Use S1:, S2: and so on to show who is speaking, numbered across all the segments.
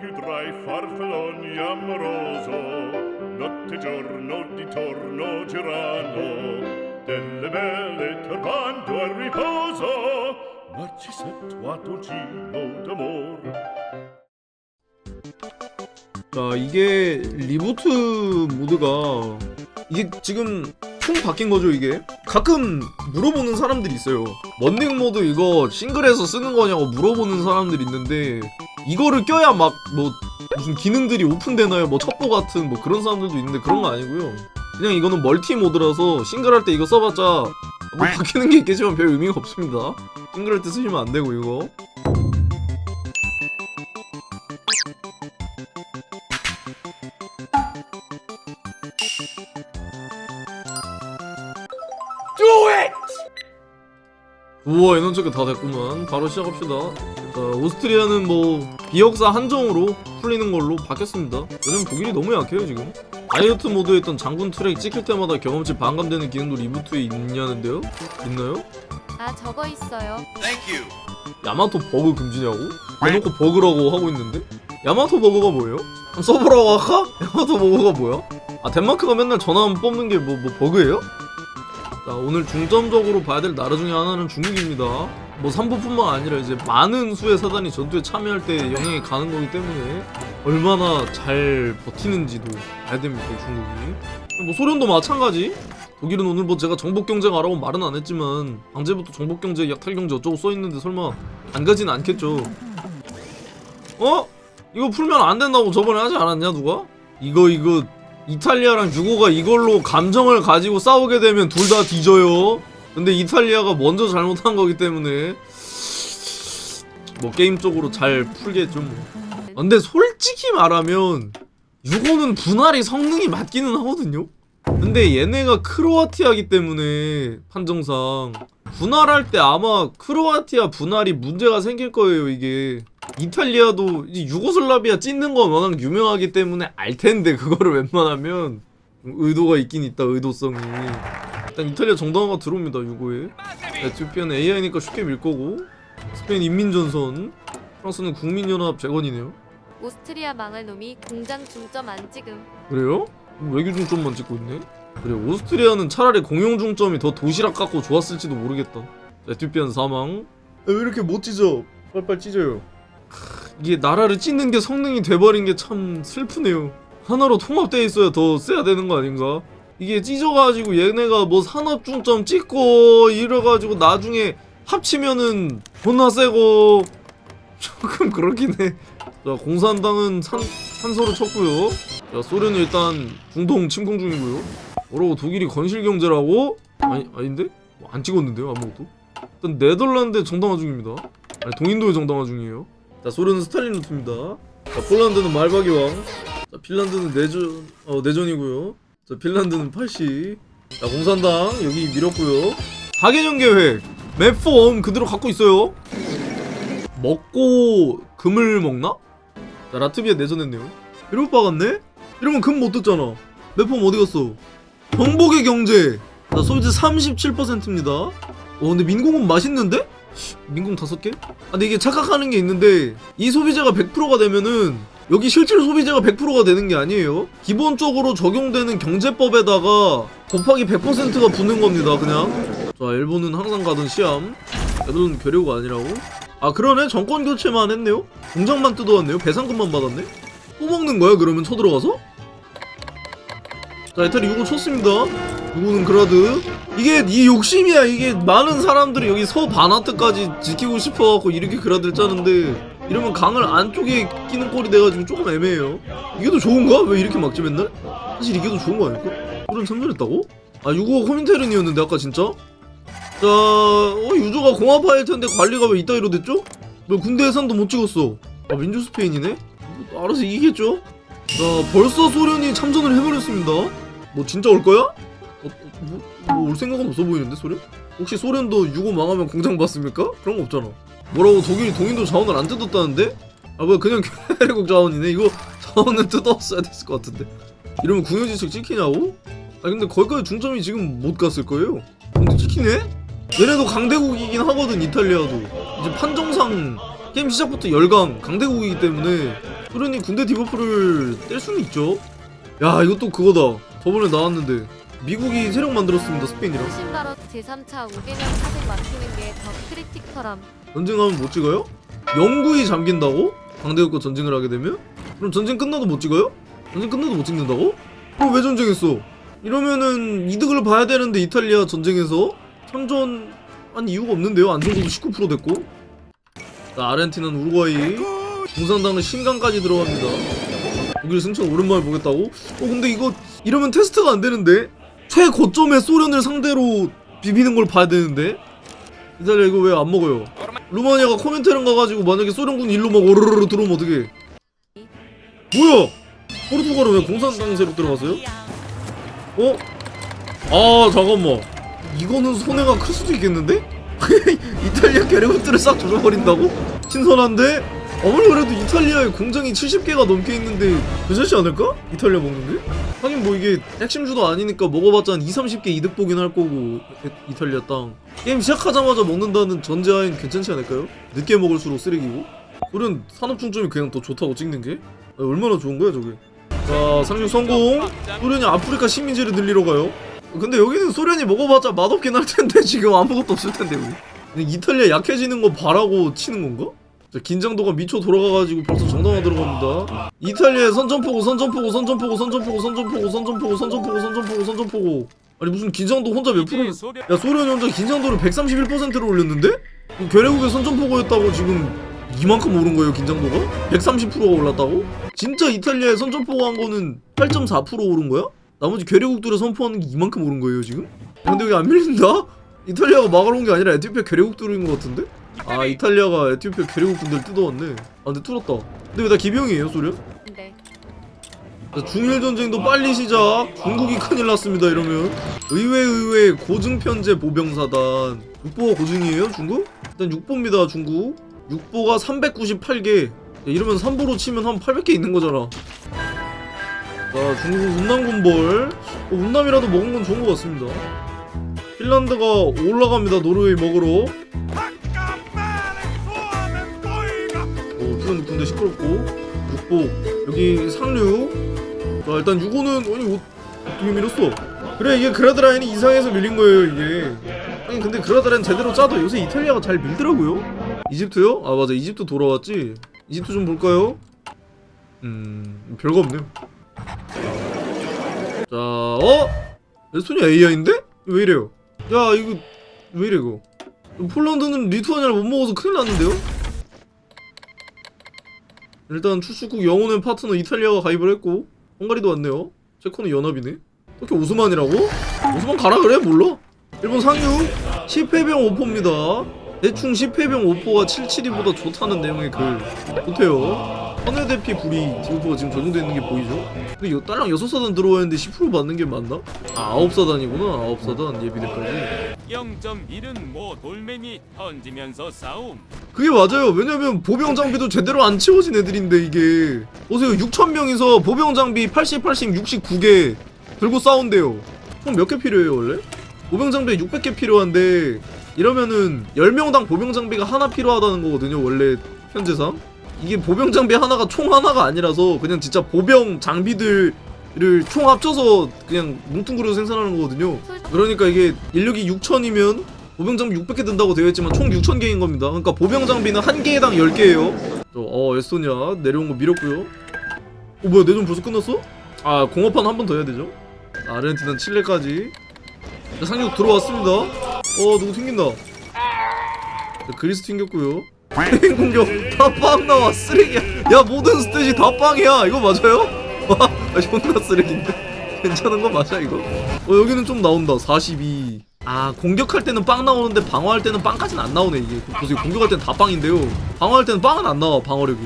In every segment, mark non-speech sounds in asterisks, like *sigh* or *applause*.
S1: più tra i farfalloni amoroso, notte e giorno di torno girano, delle belle turbando al riposo, Narcisetto a dolcino d'amor.
S2: 자 이게 리부트 모드가 이게 지금 총 바뀐 거죠 이게 가끔 물어보는 사람들이 있어요 런닝 모드 이거 싱글에서 쓰는 거냐고 물어보는 사람들이 있는데 이거를 껴야 막 뭐 무슨 기능들이 오픈되나요? 뭐 첩보 같은 뭐 그런 사람들도 있는데 그런 거 아니고요. 그냥 이거는 멀티 모드라서 싱글 할 때 이거 써봤자 뭐 바뀌는 게 있겠지만 별 의미가 없습니다. 싱글 할 때 쓰시면 안 되고 이거. 우와 에너지가 다 됐구만. 바로 시작합시다 자 오스트리아는 뭐 비역사 한정으로 풀리는 걸로 바뀌었습니다 요즘 독일이 너무 약해요 지금 다이어트 모드에 있던 장군 트랙 찍힐 때마다 경험치 반감되는 기능도 리부트에 있냐는데요? 있나요?
S3: 아 저거 있어요.
S2: 야마토 버그 금지냐고? 대놓고 버그라고 하고 있는데? 야마토 버그가 뭐예요? 한번 써보라고 할까? *laughs* 야마토 버그가 뭐야? 아 덴마크가 맨날 전화만 뽑는 게 뭐 뭐 버그예요? 자 오늘 중점적으로 봐야 될 나라 중에 하나는 중국입니다 뭐 3부뿐만 아니라 이제 많은 수의 사단이 전투에 참여할 때 영향이 가는 거기 때문에 얼마나 잘 버티는지도 봐야 됩니다 중국이 뭐 소련도 마찬가지 독일은 오늘 뭐 제가 정복 경쟁 하라고 말은 안 했지만 방제부터 정복 경제 약탈 경제 어쩌고 써 있는데 설마 안 가진 않겠죠. 어? 이거 풀면 안 된다고 저번에 하지 않았냐 누가? 이거 이거 이탈리아랑 유고가 이걸로 감정을 가지고 싸우게 되면 둘 다 뒤져요. 근데 이탈리아가 먼저 잘못한 거기 때문에 뭐 게임 쪽으로 잘 풀겠죠. 뭐. 근데 솔직히 말하면 유고는 분할이 성능이 맞기는 하거든요. 근데 얘네가 크로아티아기 때문에 판정상 분할할 때 아마 크로아티아 분할이 문제가 생길 거예요 이게 이탈리아도 이 유고슬라비아 찢는 건 워낙 유명하기 때문에 알 텐데 그거를 *laughs* 웬만하면 의도가 있긴 있다 의도성이 일단 이탈리아 정당화가 들어옵니다 유고에 에티오피아는 AI니까 쉽게 밀 거고 스페인 인민전선 프랑스는 국민연합 재건이네요
S3: 오스트리아 망할 놈이 공장 중점 안 찍음.
S2: 그래요? 외교 중점만 찍고 있네. 그래 오스트리아는 차라리 공용 중점이 더 도시락 같고 좋았을지도 모르겠다. 에티오피아는 사망. 왜 이렇게 못 찢어? 빨빨 찢어요. 크, 이게 나라를 찢는 게 성능이 돼버린 게 참 슬프네요. 하나로 통합돼 있어야 더 세야 되는 거 아닌가? 이게 찢어가지고 얘네가 뭐 산업 중점 찍고 이래가지고 나중에 합치면은 존나 세고 *laughs* 조금 그렇긴 해. 자 공산당은 산 산소를 쳤고요. 자 소련이 일단 중동 침공 중이고요. 뭐라고 독일이 건실 경제라고? 아니 아닌데? 뭐안 찍었는데요 아무것도? 일단 네덜란드 정당화 중입니다. 아니 동인도에 정당화 중이에요. 자 소련은 스탈린 루트입니다. 자 폴란드는 말박이 왕. 자 핀란드는 내전 어 내전이고요. 자 핀란드는 80. 자 공산당 여기 밀었고요. 4개년 계획 맵폼 그대로 갖고 있어요. 먹고 금을 먹나? 자 라트비아 내전했네요. 바 같네? 이러면 금 못 듣잖아. 맵폼 어디 갔어? 정복의 경제. 자 소비트 37%입니다. 어 근데 민공은 맛있는데? 민공 다섯 개? 아 근데 이게 착각하는 게 있는데 이 소비재가 100%가 되면은 여기 실질 소비재가 100%가 되는 게 아니에요. 기본적으로 적용되는 경제법에다가 곱하기 100%가 붙는 겁니다. 그냥. 자 일본은 항상 가던 시암. 일본은 괴료가 아니라고? 아 그러네 정권 교체만 했네요. 공장만 뜯어왔네요. 배상금만 받았네. 또 먹는 거야 그러면 쳐들어가서? 자 이탈리 6호 쳤습니다. 6호는 그라드. 이게 이 욕심이야. 이게 많은 사람들이 여기 서바나트까지 지키고 싶어갖고 이렇게 그라드를 짜는데 이러면 강을 안쪽에 끼는 꼴이 돼가지고 조금 애매해요. 이게 더 좋은가? 왜 이렇게 막지 맨날? 사실 이게 더 좋은 거 아닐까? 소련 참전했다고? 아 6호가 코민테른이었는데 아까 진짜? 자, 어, 유저가 공화파일 텐데 관리가 왜 이따위로 됐죠? 뭐 군대 예산도 못 찍었어. 아, 민주 스페인이네? 뭐, 알아서 이기겠죠? 자, 벌써 소련이 참전을 해버렸습니다. 뭐 진짜 올 거야? 어, 뭐, 뭐 올 생각은 없어 보이는데 소련? 혹시 소련도 유고 망하면 공장 받습니까? 그런 거 없잖아. 뭐라고 독일이 동인도 자원을 안 뜯었다는데? 아 뭐야 그냥 괴국 자원이네. 이거 자원을 뜯었어야 됐을 것 같은데. 이러면 궁여지책 찍히냐고? 아 근데 거기까지 중점이 지금 못 갔을 거예요. 근데 찍히네? 얘네도 강대국이긴 하거든 이탈리아도 이제 판정상 게임 시작부터 열강 강대국이기 때문에 소련이 군대 디버프를 뗄 수는 있죠 야 이것도 그거다 저번에 나왔는데 미국이 세력 만들었습니다 스페인이랑
S3: 신바로 제3차 5개년 사색 막히는 게 더 크리티컬함.
S2: 전쟁하면 못 찍어요? 영구히 잠긴다고? 강대국과 전쟁을 하게 되면? 그럼 전쟁 끝나도 못 찍어요? 전쟁 끝나도 못 찍는다고? 그럼 왜 전쟁했어? 이러면은 이득을 봐야 되는데 이탈리아 전쟁에서 참전한 이유가 없는데요? 안정도도 19% 됐고 자 아르헨티나는 우루과이 공산당은 신강까지 들어갑니다 독일 승천 오랜만에 보겠다고? 어 근데 이거 이러면 테스트가 안 되는데? 최고점의 소련을 상대로 비비는 걸 봐야 되는데? 이탈리아 이거 왜 안 먹어요? 루마니아가 코멘테른 가가지고 만약에 소련군 일로 막 오르르르 들어오면 어떡해 뭐야 포르투갈은 왜 공산당 세력 들어갔어요? 어? 아 잠깐만 이거는 손해가 클 수도 있겠는데? *laughs* 이탈리아 계레국들을 싹 조져버린다고? 신선한데? 아무리 그래도 이탈리아에 공장이 70개가 넘게 있는데 괜찮지 않을까? 이탈리아 먹는 게? 하긴 뭐 이게 핵심주도 아니니까 먹어봤자 한 2, 30개 이득 보긴 할 거고 이- 이탈리아 땅 게임 시작하자마자 먹는다는 전제하엔 괜찮지 않을까요? 늦게 먹을수록 쓰레기고 소련 산업 중점이 그냥 더 좋다고 찍는 게? 아, 얼마나 좋은 거야 저게 자 상륙 성공 소련이 아프리카 식민지를 늘리러 가요 근데 여기는 소련이 먹어봤자 맛없긴 할 텐데 지금 아무것도 없을 텐데 우리 이탈리아 약해지는 거 바라고 치는 건가? 자, 긴장도가 미쳐 돌아가가지고 벌써 정당화 들어갑니다 이탈리아의 선전포고 선전포고 선전포고 선전포고 선전포고 선전포고 선전포고 선전포고 선전포고 아니 무슨 긴장도 혼자 몇 프로 야 소련이 혼자 긴장도를 131%로 올렸는데? 그 괴뢰국의 선전포고였다고 지금 이만큼 오른 거예요 긴장도가? 130%가 올랐다고? 진짜 이탈리아의 선전포고 한 거는 8.4% 오른 거야? 나머지 괴뢰국들의 선포하는 게 이만큼 오른 거예요 지금? 야, 근데 여기 안 밀린다? 이탈리아가 온게 아니라 에티오피아 괴뢰국들인 것 같은데? 아 이탈리아가 에티오피아 괴뢰국군들 뜯어왔네 아 근데 뚫었다 근데 왜다 기병이에요 소련?
S3: 근데
S2: 자, 중일 전쟁도 빨리 시작. 중국이 큰일 났습니다. 이러면 의회 의회 고증 편제 보병사단. 육보가 고증이에요, 중국? 일단 육보입니다, 중국. 육보가 398개. 이러면 3보로 치면 한 800개 있는 거잖아. 자, 중국 운남군벌. 어, 운남이라도 먹은 건 좋은 것 같습니다. 핀란드가 올라갑니다. 노르웨이 먹으러. 어, 핀란드 군대 시끄럽고. 육보. 여기 상류. 자 일단 6호는 아니 어- 어떻게 밀었어 그래 이게 그라드라인이 이상해서 밀린 거예요 이게 아니 근데 그라드라인 제대로 짜도 요새 이탈리아가 잘 밀더라고요 이집트요? 아 맞아 이집트 돌아왔지 이집트 좀 볼까요? 음 별거 없네요 자 어? 에스토니아 AI인데? 왜 이래요? 야 이거 왜 이래 이거 폴란드는 리투아니아를 못 먹어서 큰일 났는데요? 일단 출수국 영혼의 파트너 이탈리아가 가입을 했고 헝가리도 왔네요. 체코는 연합이네. 이렇게 오스만이라고? 오스만 가라 그래? 몰라. 일본 상륙 10회병 5포입니다. 대충 10회병 5포가 772보다 좋다는 내용의 글. 좋대요. 헌해대피 불이 디오포가 지금 적용되어 있는 게 보이죠? 근데 이거 딸랑 6사단 들어와 있는데 10% 받는 게 맞나? 아 9사단이구나 9사단 예비대까지
S4: 0.1은 모 돌멩이 던지면서 싸움.
S2: 그게 맞아요. 왜냐면 보병 장비도 제대로 안 채워진 애들인데 이게 보세요. 6천 명이서 보병 장비 80, 80, 69개 들고 싸운대요. 총몇개 필요해요 원래? 보병 장비 600개 필요한데 이러면은 10명당 보병 장비가 하나 필요하다는 거거든요. 원래 현재상 이게 보병 장비 하나가 총 하나가 아니라서 그냥 진짜 보병 장비들을 총 합쳐서 그냥 뭉뚱그려서 생산하는 거거든요. 그러니까 이게 인력이 6천이면 보병 장비 600개 든다고 되어 있지만 총 6,000개인 겁니다. 그러니까 보병 장비는 한 개당 10개예요. 어, 에스토니아 내려온 거 밀었고요. 어, 뭐야, 내전 벌써 끝났어? 아, 공업판 한 번 더 해야 되죠. 아르헨티나 칠레까지. 자, 상륙 들어왔습니다. 어, 누구 튕긴다. 자, 그리스 튕겼고요. 해행 공격 다 빵 나와 쓰레기야. 야, 모든 스탯이 다 빵이야. 이거 맞아요? 와, 아, 존나 쓰레기인데. 괜찮은 거 맞아 이거? 어 여기는 좀 나온다 42. 아 공격할 때는 빵 나오는데 방어할 때는 빵까지는 안 나오네 이게 보세요 공격할 때는 다 빵인데요 방어할 때는 빵은 안 나와 방어력이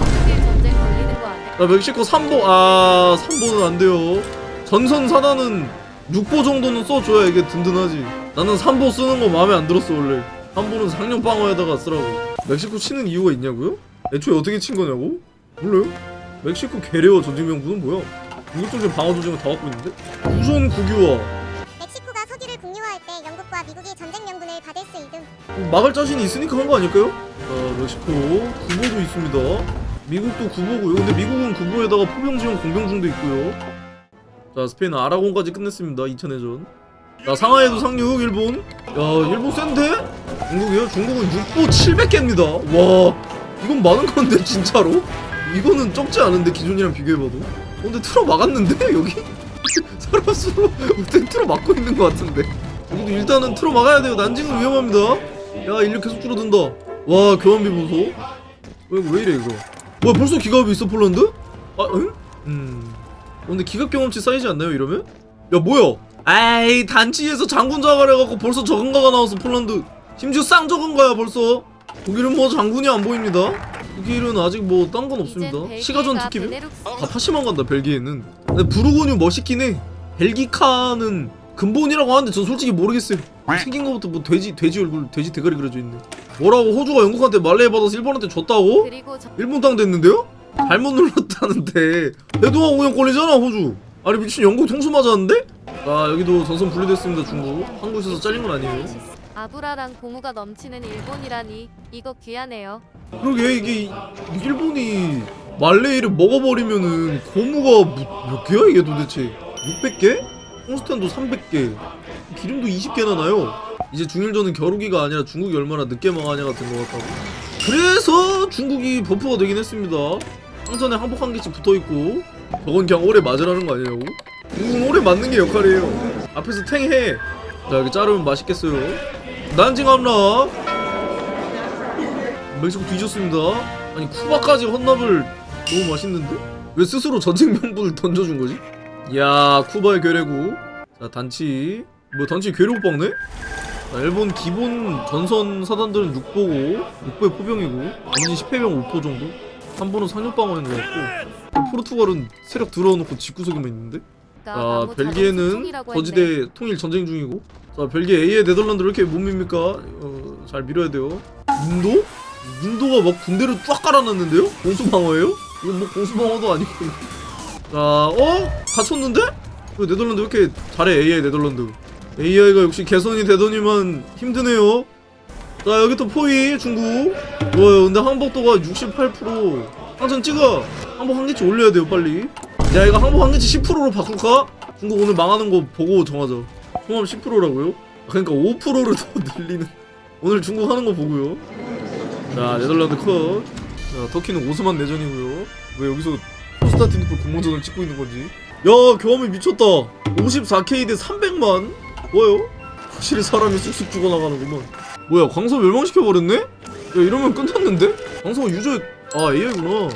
S3: 아니야?
S2: 자 멕시코 3보 아 3보는 안 돼요 전선 사단은 6보 정도는 써줘야 이게 든든하지 나는 3보 쓰는 거 마음에 안 들었어 원래 3보는 상륙 방어에다가 쓰라고 멕시코 치는 이유가 있냐고요? 애초에 어떻게 친 거냐고? 몰라요? 멕시코 게레어 전쟁명부는 뭐야? 이것 좀 방어 조정을 다 갖고 있는데? 우선 국유화
S5: 멕시코가 서기를 국유화할 때 영국과 미국이 전쟁 명분을 받을 수 있음.
S2: 막을 자신이 있으니까 한 거 아닐까요? 자 멕시코 구보도 있습니다 미국도 구보고요 근데 미국은 구보에다가 포병지원 공병중도 있고요 자 스페인 아라곤까지 끝냈습니다 2000회전 자 상하이도 상륙 일본 야 일본 센데? 중국이요? 중국은 6보 700개입니다 와 이건 많은 건데 진짜로? 이거는 적지 않은데 기존이랑 비교해봐도 어, 근데 틀어 막았는데 *laughs* 여기? *laughs* 사람 수로 어떻게 틀어 막고 있는 것 같은데 여기도 일단은 틀어 막아야 돼요 난징은 위험합니다 야 인력 계속 줄어든다 와 교환비 보소 왜, 왜 이래 이거 뭐야 벌써 기갑이 있어 폴란드? 아 응? 음 어, 근데 기갑 경험치 쌓이지 않나요 이러면? 야 뭐야 아이 단지에서 장군 자갈해갖고 벌써 적은가가 나왔어 폴란드. 심지어 쌍 적은가야 벌써. 독일은 뭐 장군이 안 보입니다. 독일은 아직 뭐 딴 건 없습니다. 시가전
S3: 베네룩스.
S2: 다 파시만 간다 벨기에는. 근데 부르고뉴 멋있긴 해. 벨기카는 근본이라고 하는데 전 솔직히 모르겠어요. 생긴 거부터 뭐 돼지 돼지 얼굴 돼지 대가리 그려져 있네. 뭐라고 호주가 영국한테 말레이 받아서 일본한테 줬다고? 일본 땅 됐는데요? 잘못 눌렀다는데. 대동아 오염권이잖아 호주. 아니 미친 영국 통수 맞았는데? 아 여기도 전선 분리됐습니다 중국. 한국에서 잘린 건 아니에요?
S3: 아브라랑 고무가 넘치는 일본이라니 이거 귀하네요.
S2: 그러게 이게 이- 일본이 말레이를 먹어버리면은 고무가 뭐- 몇 개야 이게 도대체? 600개? 홍스탄도 300개. 기름도 20개나 나요. 이제 중일전은 겨루기가 아니라 중국이 얼마나 늦게 망하냐가 된 것 같다고. 그래서 중국이 버프가 되긴 했습니다. 상전에 항복 한 개씩 붙어있고 저건 그냥 오래 맞으라는 거 아니냐고 중국은 오래 맞는 게 역할이에요 앞에서 탱해 자 여기 자르면 맛있겠어요 난징 함락 멕시코 뒤졌습니다. 아니 쿠바까지 헌납을 너무 맛있는데? 왜 스스로 전쟁 명분을 던져준 거지? 야 쿠바의 괴뢰국. 자 단치. 뭐 단치 괴뢰국 박네? 자, 일본 기본 전선 사단들은 6보고 6보의 포병이고 나머지 10회병 5포 정도? 3보는 상륙방어인 것 같고 포르투갈은 세력 들어놓고 집구석에만 있는데? 자
S3: 나무
S2: 벨기에는 거지대 통일 전쟁 중이고 자 벨기에 A의 네덜란드 왜 이렇게 못 밉니까? 어, 잘 밀어야 돼요 인도? 인도가 막 군대를 쫙 깔아놨는데요? 공수방어예요? 이건 뭐 공수방어도 아니고 *laughs* 자 어? 갇혔는데? 왜 네덜란드 왜 이렇게 잘해 AI 네덜란드 AI가 역시 개선이 되더니만 힘드네요 자 여기 또 포위 중국. 좋아요 근데 항복도가 68% 항상 찍어. 항복 한 개치 올려야 돼요 빨리. 야 이거 항복 한 개치 10%로 바꿀까? 중국 오늘 망하는 거 보고 정하자. 총합 10%라고요? 그러니까 5%를 더 *laughs* 늘리는. 오늘 중국 하는 거 보고요. 자 네덜란드 컷. 자, 터키는 오스만 내전이고요. 왜 여기서 콘스탄티노플 공모전을 찍고 있는 건지? 야 교환이 미쳤다. 54K 대 300만. 뭐요? 확실히 사람이 쑥쑥 죽어나가는구만 뭐야 광서 멸망시켜버렸네? 야 이러면 끝났는데? 광서가 유저 아 AI구나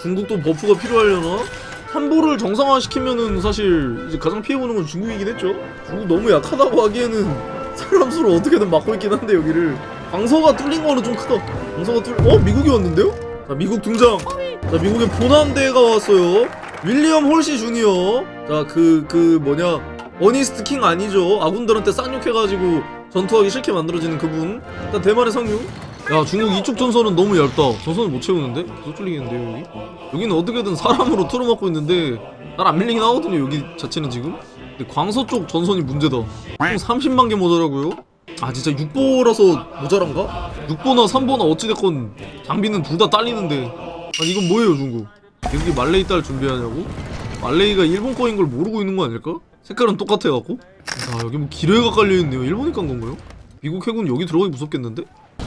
S2: 중국도 버프가 필요하려나? 한보를 정상화시키면은 사실 이제 가장 피해보는 건 중국이긴 했죠 중국 너무 약하다고 하기에는 사람 수를 어떻게든 막고 있긴 한데 여기를 광서가 뚫린 거는 좀 크다 광서가 뚫.. 어? 미국이 왔는데요? 자 미국 등장 자 미국의 보남대가 왔어요 윌리엄 홀시 주니어 자그그 뭐냐 어니스트 킹 아니죠 아군들한테 쌍욕해가지고 전투하기 싫게 만들어지는 그분 일단 대만의 상륙 야 중국 이쪽 전선은 너무 얇다 전선을 못 채우는데? 계속 뚫리겠는데요 여기? 여기는 어떻게든 사람으로 틀어막고 있는데 잘안 밀리긴 하거든요 여기 자체는 지금 근데 광서 쪽 전선이 문제다 총 30만 개 모자라고요? 아 진짜 6보라서 모자란가? 6보나 3보나 어찌됐건 장비는 둘 다 딸리는데 아니 이건 뭐예요 중국 여기 말레이 딸 준비하냐고? 말레이가 일본 거인 걸 모르고 있는 거 아닐까? 색깔은 똑같아갖고? 아 여기 뭐 기뢰가 깔려있네요 일본이 깐 건가요? 미국 해군 여기 들어가기 무섭겠는데?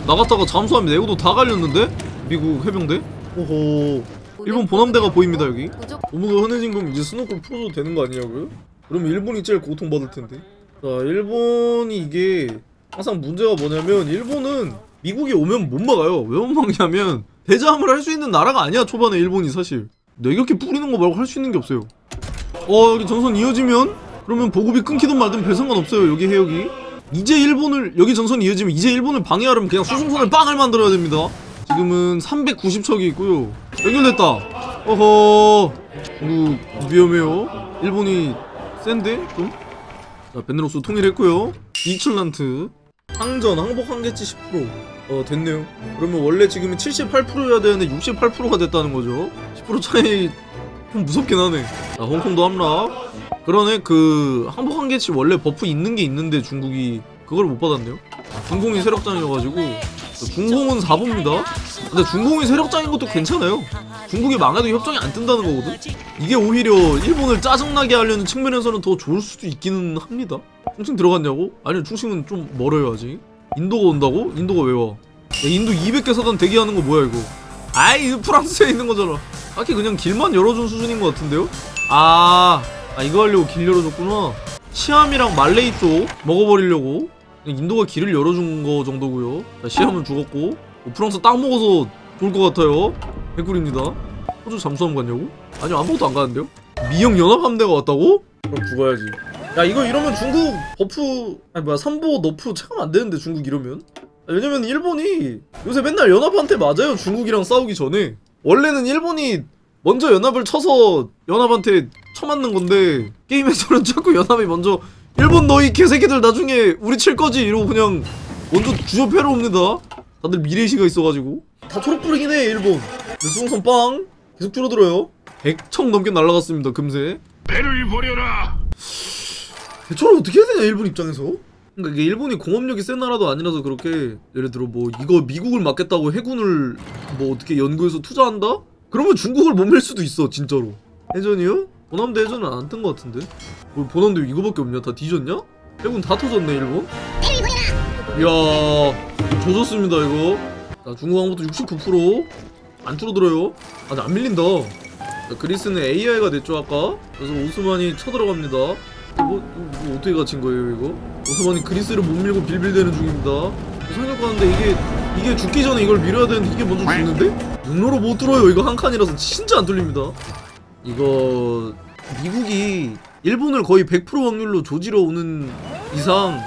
S2: 나갔다가 잠수하면 내구도 다 갈렸는데? 미국 해병대? 오호 일본 보남대가 보입니다 여기 고무가 흔해진 거면 이제 스노클 풀어도 되는 거 아니냐고요? 그럼 일본이 제일 고통받을 텐데. 자, 일본이 이게 항상 문제가 뭐냐면 일본은 미국이 오면 못 막아요. 왜 못 막냐면 대자함을 할 수 있는 나라가 아니야 초반에 일본이 사실. 내격히 뿌리는 거 말고 할 수 있는 게 없어요. 어 여기 전선 이어지면 그러면 보급이 끊기든 말든 별 상관 없어요 여기 해역이. 이제 일본을 여기 전선이 이어지면 이제 일본을 방해하려면 그냥 수송선을 빵을 만들어야 됩니다. 지금은 390척이 있고요. 연결됐다. 어허. 중국 위험해요. 일본이 센데 좀. 자 베네록스 통일했고요. 이출란트 항전 항복 한계치 10%. 어 됐네요. 그러면 원래 지금은 78%여야 되는데 68%가 됐다는 거죠. 10% 차이 좀 무섭긴 하네. 자 홍콩도 함락. 그러네 그 항복 한계치 원래 버프 있는 게 있는데 중국이 그걸 못 받았네요. 중공이 세력장이어가지고 중공은 4부입니다. 근데 중공이 세력장인 것도 괜찮아요. 중국이 망해도 협정이 안 뜬다는 거거든. 이게 오히려 일본을 짜증나게 하려는 측면에서는 더 좋을 수도 있기는 합니다. 충칭 들어갔냐고? 아니요, 충칭은 좀 멀어요 아직. 인도가 온다고? 인도가 왜 와? 야, 인도 200개 사단 대기하는 거 뭐야 이거? 아이 프랑스에 있는 거잖아. 딱히 그냥 길만 열어준 수준인 것 같은데요? 아, 아 이거 하려고 길 열어줬구나. 시암이랑 말레이 쪽 먹어버리려고 인도가 길을 열어준 거 정도고요. 자, 시암은 죽었고 어, 프랑스 딱 먹어서 좋을 것 같아요. 개꿀입니다. 호주 잠수함 갔냐고? 아니 아무것도 안 가는데요? 미영 연합함대가 왔다고? 그럼 죽어야지. 야 이거 이러면 중국 버프 아니 뭐야 삼보 너프 체감 안 되는데 중국 이러면? 아, 왜냐면 일본이 요새 맨날 연합한테 맞아요 중국이랑 싸우기 전에. 원래는 일본이 먼저 연합을 쳐서 연합한테 쳐맞는 건데 게임 에서는 *laughs* 자꾸 연합이 먼저 일본 너희 개새끼들 나중에 우리 칠 거지! 이러고 그냥 먼저 주저패로 옵니다. 다들 미래의식가 있어가지고. 다 초록불이긴 해 일본. 수송선 빵! 계속 줄어들어요. 100청 넘게 날라갔습니다 금세.
S1: 배를 버려라.
S2: 대처를 어떻게 해야 되냐 일본 입장에서 그러니까 이게 일본이 공업력이 센 나라도 아니라서 그렇게 예를 들어 뭐 이거 미국을 막겠다고 해군을 뭐 어떻게 연구해서 투자한다? 그러면 중국을 못 밀 수도 있어 진짜로. 해전이요? 보남대 해전은 안 뜬 것 같은데? 뭐 보남대 이거밖에 없냐? 다 뒤졌냐? 해군 다 터졌네 일본? 이야 조졌습니다 이거. 자 중국 항모도 69%안 줄어들어요. 아 근데 안 밀린다. 자, 그리스는 AI가 됐죠 아까? 그래서 오스만이 쳐들어갑니다. 뭐, 이거 어떻게 갇힌 거예요 이거? 오스만이 그리스를 못 밀고 빌빌대는 중입니다. 상륙하는데 이게 이게 죽기 전에 이걸 밀어야 되는데 이게 먼저 죽는데? 육로로 못 뚫어요. 이거 한 칸이라서 진짜 안 뚫립니다. 이거 미국이 일본을 거의 100% 확률로 조지러 오는 이상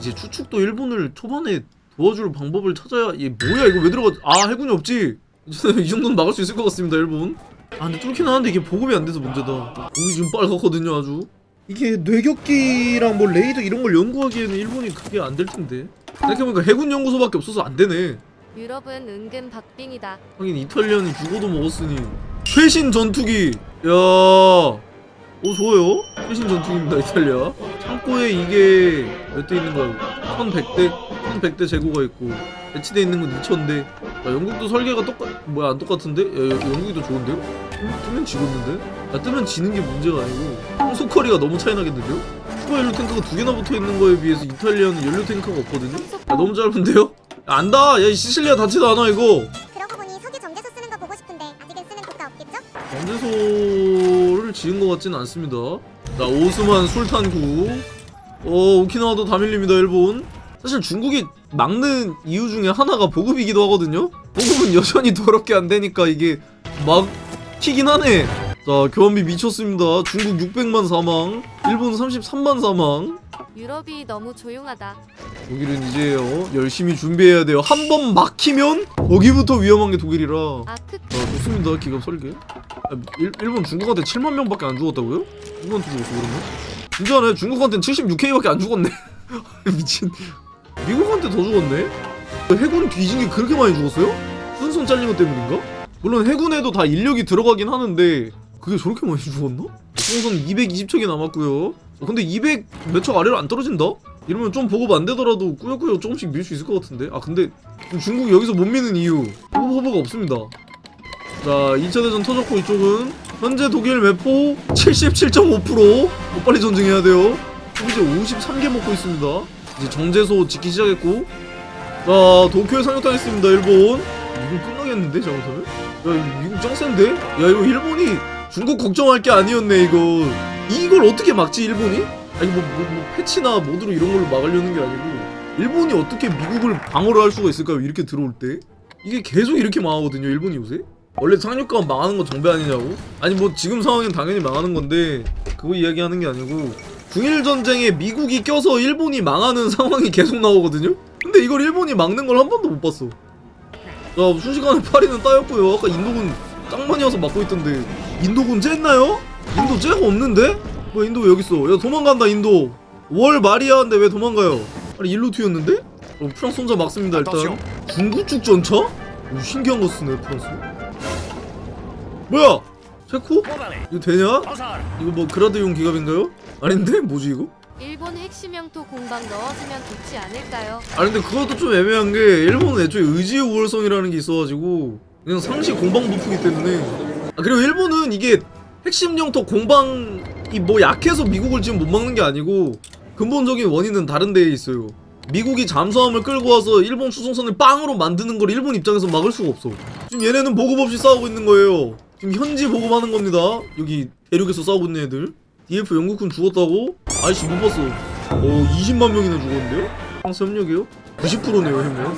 S2: 이제 추측도 일본을 초반에 도와줄 방법을 찾아야 얘 뭐야? 이거 왜 들어가? 아 해군이 없지. *laughs* 이 정도는 막을 수 있을 것 같습니다 일본. 아 근데 뚫긴 하는데 이게 보급이 안 돼서 문제다. 공이 좀 빨갛거든요 아주 이게 뇌격기랑 뭐 레이더 이런 걸 연구하기에는 일본이 그게 안 될 텐데. 생각해보니까 해군 연구소밖에 없어서 안 되네.
S3: 유럽은 은근 박빙이다.
S2: 하긴 이탈리안이 죽어도 먹었으니. 최신 전투기! 야, 오 좋아요. 최신 전투기입니다 이탈리아. 창고에 이게 몇 대 있는 거야? 1100대 1100대 재고가 있고 배치돼 있는 건 2000대 야, 영국도 설계가 똑같 뭐야 안 똑같은데? 야, 여- 영국이 더 좋은데요? 뜨면- 뜨면 지겠는데? 야 뜨면 지는 게 문제가 아니고 홍수커리가 너무 차이 나겠는데요? 추가 연료 탱크가 두 개나 붙어 있는 거에 비해서 이탈리아는 연료 탱크가 없거든요? 야 너무 짧은데요? 야, 안다! 야이 시실리아 닿지도 않아 이거
S5: 그러고 보니 석유 정제소 쓰는 거 보고 싶은데 아직은 쓰는 국가 없겠죠?
S2: 경제소를 지은 것 같지는 않습니다. 자, 오스만 술탄구. 어, 오키나와도 다 밀립니다, 일본. 사실 중국이 막는 이유 중에 하나가 보급이기도 하거든요? 보급은 여전히 더럽게 안 되니까 이게 막히긴 하네. 자, 교환비 미쳤습니다. 중국 600만 사망, 일본 33만 사망.
S3: 유럽이 너무 조용하다.
S2: 독일은 이제 어, 열심히 준비해야 돼요. 한 번 막히면 거기부터 위험한 게 독일이라.
S3: 아 크크.
S2: 아 좋습니다 기갑 설계 아, 일, 일본 중국한테 7만 명밖에 안 죽었다고요? 누구한테 죽었어 그러면? 진짜네 중국한테는 76K밖에 안 죽었네 *laughs* 미친 미국한테 더 죽었네? 해군 뒤진 게 그렇게 많이 죽었어요? 순선 잘린 것 때문인가? 물론 해군에도 다 인력이 들어가긴 하는데 그게 저렇게 많이 죽었나? 수송선 220척이 남았고요 어, 근데 200 몇 척 아래로 안 떨어진다? 이러면 좀 보급 안 되더라도 꾸역꾸역 조금씩 밀 수 있을 것 같은데 아 근데 중국 여기서 못 미는 이유 허브가 없습니다 자 2차 대전 터졌고 이쪽은 현재 독일 매포 77.5%뭐 빨리 전쟁해야 돼요 이제 53개 먹고 있습니다 이제 정제소 짓기 시작했고 자 도쿄에 상륙당했습니다 일본 미국 끝나겠는데 잘못하면? 야 미국 짱 센데? 야 이거 일본이 중국 걱정할 게 아니었네 이거 이걸 어떻게 막지 일본이? 아니 뭐, 뭐, 뭐 패치나 모드로 이런 걸로 막으려는 게 아니고 일본이 어떻게 미국을 방어를 할 수가 있을까요 이렇게 들어올 때? 이게 계속 이렇게 망하거든요 일본이 요새 원래 상륙가면 망하는 건 정배 아니냐고? 아니 뭐 지금 상황엔 당연히 망하는 건데 그거 이야기하는 게 아니고 중일 전쟁에 미국이 껴서 일본이 망하는 *laughs* 상황이 계속 나오거든요? 근데 이걸 일본이 막는 걸 한 번도 못 봤어 자 순식간에 파리는 따였고요 아까 인도군 짱 많이 와서 막고 있던데 인도군 쨌나요? 인도 째가 없는데? 뭐 인도 왜 여기 있어 야 도망간다 인도 월 말이야 근데 왜 도망가요 아니 일로 튀었는데? 어, 프랑스 혼자 막습니다 일단 중구축 전차? 오, 신기한 거 쓰네 프랑스 뭐야? 체코? 이거 되냐? 이거 뭐 그라드용 기갑인가요? 아닌데? 뭐지 이거?
S3: 일본 핵심 영토 공방 넣어주면 좋지 않을까요?
S2: 아니 근데 그것도 좀 애매한 게 일본은 애초에 의지의 우월성이라는 게 있어가지고 그냥 상시 공방 부프기 때문에 아 그리고 일본은 이게 핵심 영토 공방이 뭐 약해서 미국을 지금 못 막는 게 아니고 근본적인 원인은 다른 데에 있어요 미국이 잠수함을 끌고 와서 일본 수송선을 빵으로 만드는 걸 일본 입장에서 막을 수가 없어 지금 얘네는 보급 없이 싸우고 있는 거예요 지금 현지 보급하는 겁니다 여기 대륙에서 싸우고 있는 애들 DF 영국군 죽었다고? 아이씨 못 봤어 어 20만 명이나 죽었는데요? 프랑스 협력이요? 90%네요 협력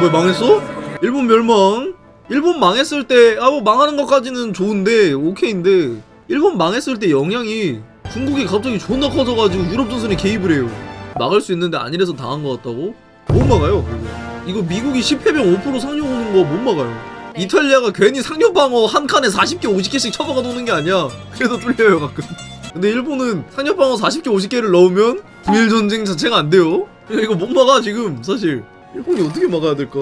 S2: 뭐야 망했어? 일본 멸망 일본 망했을 때 아 뭐 망하는 것까지는 좋은데 오케이인데 일본 망했을 때 영향이 중국이 갑자기 존나 커져가지고 유럽 전선에 개입을 해요 막을 수 있는데 아니래서 당한 것 같다고? 못 막아요 이거 이거 미국이 10해병 5% 상륙 오는 거 못 막아요
S3: 네.
S2: 이탈리아가 괜히 상륙방어 한 칸에 40개 50개씩 쳐박아 놓는 게 아니야. 그래도 뚫려요 가끔. 근데 일본은 상륙방어 40개 50개를 넣으면 두일 전쟁 자체가 안 돼요. 이거 못 막아 지금 사실. 일본이 어떻게 막아야 될까?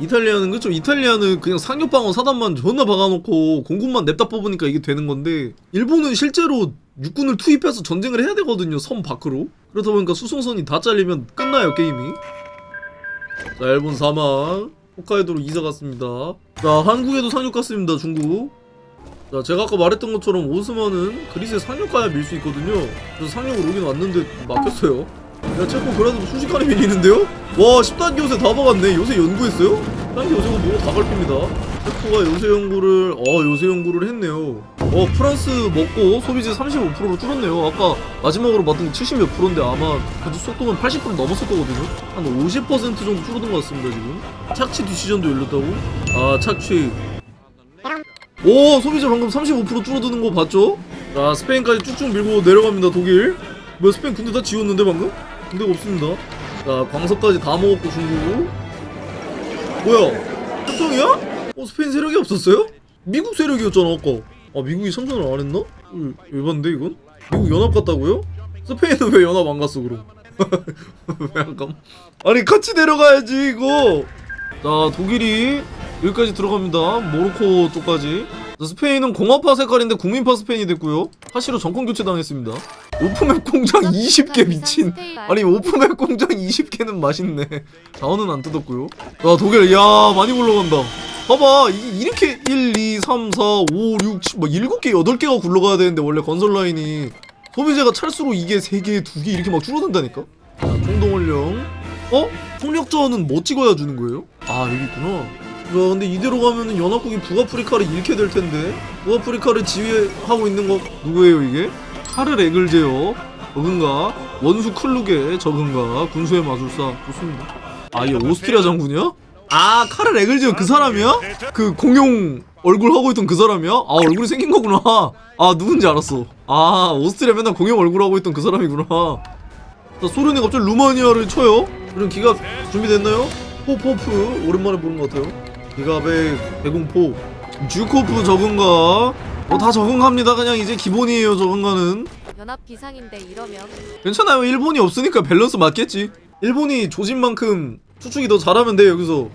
S2: 이탈리아는 그쵸? 이탈리아는 그냥 상륙방어 사단만 존나 박아놓고 공군만 냅다 뽑으니까 이게 되는 건데 일본은 실제로 육군을 투입해서 전쟁을 해야 되거든요 섬 밖으로. 그러다 보니까 수송선이 다 잘리면 끝나요 게임이. 자 일본 사망 홋카이도로 이사 갔습니다. 자 한국에도 상륙 갔습니다 중국. 자 제가 아까 말했던 것처럼 오스만은 그리스에 상륙 가야 밀 수 있거든요. 그래서 상륙을 오긴 왔는데 막혔어요. 야 체코 그래도 순식간에 밀리는데요? 와 10단계 요새 다 박았네. 요새 연구했어요? 10단계 요새가 뭐가 다 갈핍니다. 체코가 요새 연구를 어 요새 연구를 했네요 어 프랑스 먹고 소비재 35%로 줄었네요 아까 마지막으로 봤던 게 70몇 프로인데 아마 그 속도면 80% 넘었을 거거든요 한 50% 정도 줄어든 것 같습니다 지금 착취 디시전도 열렸다고? 아 착취 오 소비재 방금 35% 줄어드는 거 봤죠? 자 스페인까지 쭉쭉 밀고 내려갑니다 독일 뭐야 스페인 군대 다 지웠는데 방금? 군대가 없습니다 자 광석까지 다 먹었고 중국 뭐야 협정이야? 어 스페인 세력이 없었어요? 미국 세력이었잖아 아까 아 미국이 참전을 안 했나? 음, 열받는데 이건? 미국 연합 갔다고요? 스페인은 왜 연합 안 갔어 그럼? *laughs* 왜 안 감? 아니 같이 내려가야지 이거 자 독일이 여기까지 들어갑니다 모로코 쪽까지 자, 스페인은 공화파 색깔인데 국민파 스페인이 됐고요 하시로 정권 교체 당했습니다 오프맵 공장 20개 미친. 아니 오프맵 공장 20개는 맛있네. 자원은 안 뜯었고요. 야 독일. 야 많이 굴러간다. 봐봐. 이게 이렇게 1, 2, 3, 4, 5, 6, 7, 막 7개, 8개가 굴러가야 되는데 원래 건설 라인이 소비재가 찰수록 이게 3개, 2개 이렇게 막 줄어든다니까? 자 총동원령. 어? 총력전은 뭐 찍어야 주는 거예요? 아 여기 있구나. 야 근데 이대로 가면은 연합국이 북아프리카를 잃게 될 텐데. 북아프리카를 지휘하고 있는 거 누구예요 이게? 카를 에글제요. 적은가. 원수 클루게 적은가. 군수의 마술사. 좋습니다. 아 이게 오스트리아 장군이야? 아 카를 에글제요. 그 사람이야? 그 공용 얼굴 하고 있던 그 사람이야? 아 얼굴이 생긴 거구나. 아 누군지 알았어. 아 오스트리아 맨날 공용 얼굴 하고 있던 그 사람이구나. 자 소련이 갑자기 루마니아를 쳐요? 이런 기갑 준비됐나요? 포포프. 오랜만에 보는 것 같아요. 기갑의 대공포. 주코프 적은가 뭐 다 적응합니다. 그냥 이제 기본이에요 적응가는.
S3: 연합 비상인데 이러면
S2: 괜찮아요. 일본이 없으니까 밸런스 맞겠지. 일본이 조진만큼 추측이 더 잘하면 돼 여기서